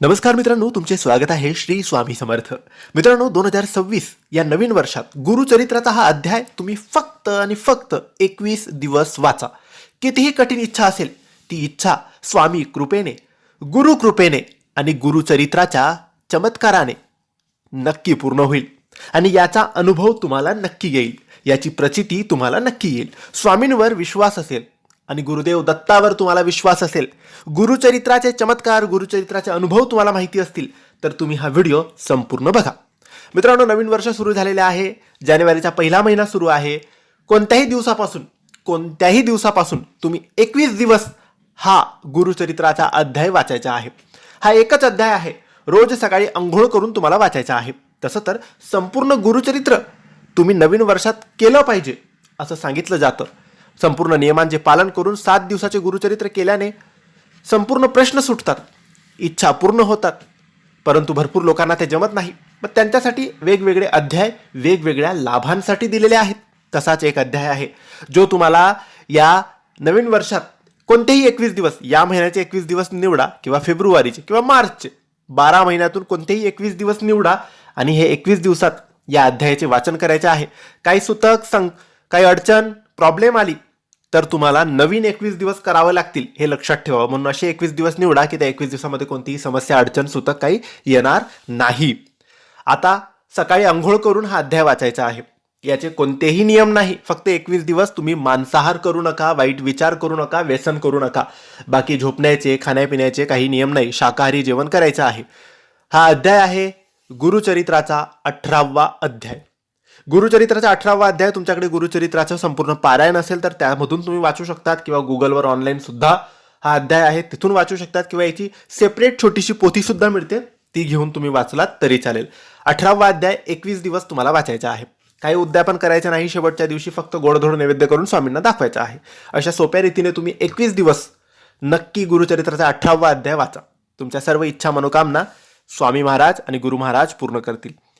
नमस्कार मित्रांनो तुमचे स्वागत आहे श्री स्वामी समर्थ. मित्रांनो दोन हजार सव्वीस या नवीन वर्षात गुरुचरित्राचा हा अध्याय तुम्ही फक्त आणि फक्त एकवीस दिवस वाचा. कितीही कठीण इच्छा असेल ती इच्छा स्वामी कृपेने गुरु कृपेने आणि गुरुचरित्राच्या चमत्काराने नक्की पूर्ण होईल. आणि याचा अनुभव तुम्हाला नक्की येईल. याची प्रचिती तुम्हाला नक्की येईल. स्वामींवर विश्वास असेल आणि गुरुदेव दत्तावर तुम्हाला विश्वास असेल. गुरुचरित्राचे चमत्कार गुरुचरित्राचे अनुभव तुम्हाला माहिती असतील तर तुम्ही हा व्हिडिओ संपूर्ण बघा. मित्रांनो नवीन वर्ष सुरू झालेले आहे. जानेवारीचा पहिला महिना सुरू आहे. कोणत्याही दिवसापासून कोणत्याही दिवसापासून तुम्ही एकवीस दिवस हा गुरुचरित्राचा अध्याय वाचायचा आहे. हा एकच अध्याय आहे. रोज सकाळी अंघोळ करून तुम्हाला वाचायचा आहे. तसं तर संपूर्ण गुरुचरित्र तुम्ही नवीन वर्षात केलं पाहिजे असं सांगितलं जातं. संपूर्ण नियमांचे पालन करून सात दिवसाचे गुरुचरित्र केल्याने संपूर्ण प्रश्न सुटतात इच्छा पूर्ण होतात परंतु भरपूर लोकांना ते जमत नाही. मग त्यांच्यासाठी वेगवेगळे अध्याय वेगवेगळ्या लाभांसाठी दिलेले आहेत. तसाच एक अध्याय आहे जो तुम्हाला या नवीन वर्षात कोणतेही एकवीस दिवस या महिन्याचे एकवीस दिवस निवडा किंवा फेब्रुवारीचे किंवा मार्चचे बारा महिन्यातून कोणतेही एकवीस दिवस निवडा आणि हे एकवीस दिवसात या अध्यायाचे वाचन करायचे आहे. काही सुतक सं काही अडचण प्रॉब्लेम आली तर तुम्हाला नवीन एकवीस दिवस करावं लागतील हे लक्षात ठेवा म्हणून असे एकवीस दिवस निवडा की त्या एकवीस दिवसामध्ये कोणतीही समस्या अडचण सुतक काही येणार नाही. आता सकाळी आंघोळ करून हा अध्याय वाचायचा आहे. याचे कोणतेही नियम नाही. फक्त एकवीस दिवस तुम्ही मांसाहार करू नका वाईट विचार करू नका व्यसन करू नका. बाकी झोपण्याचे खाण्यापिण्याचे काही नियम नाही. शाकाहारी जेवण करायचं आहे. हा अध्याय आहे गुरुचरित्राचा अठरावा अध्याय. गुरुचरित्राचा अठरावा अध्याय तुमच्याकडे गुरुचरित्राचं संपूर्ण पारायण असेल तर त्यामधून तुम्ही वाचू शकतात किंवा गुगलवर ऑनलाईन सुद्धा हा अध्याय आहे. तिथून वाचू शकतात किंवा याची सेपरेट छोटीशी पोथी सुद्धा मिळते. ती घेऊन तुम्ही वाचलात तरी चालेल. अठरावा अध्याय एकवीस दिवस तुम्हाला वाचायचा आहे. काही उद्यापन करायचं नाही शेवटच्या दिवशी फक्त गोडधोड नैवेद्य करून स्वामींना दाखवायचं आहे. अशा सोप्या रीतीने तुम्ही एकवीस दिवस नक्की गुरुचरित्राचा अठरावा अध्याय वाचा. तुमच्या सर्व इच्छा मनोकामना स्वामी महाराज आणि गुरु महाराज पूर्ण करतील.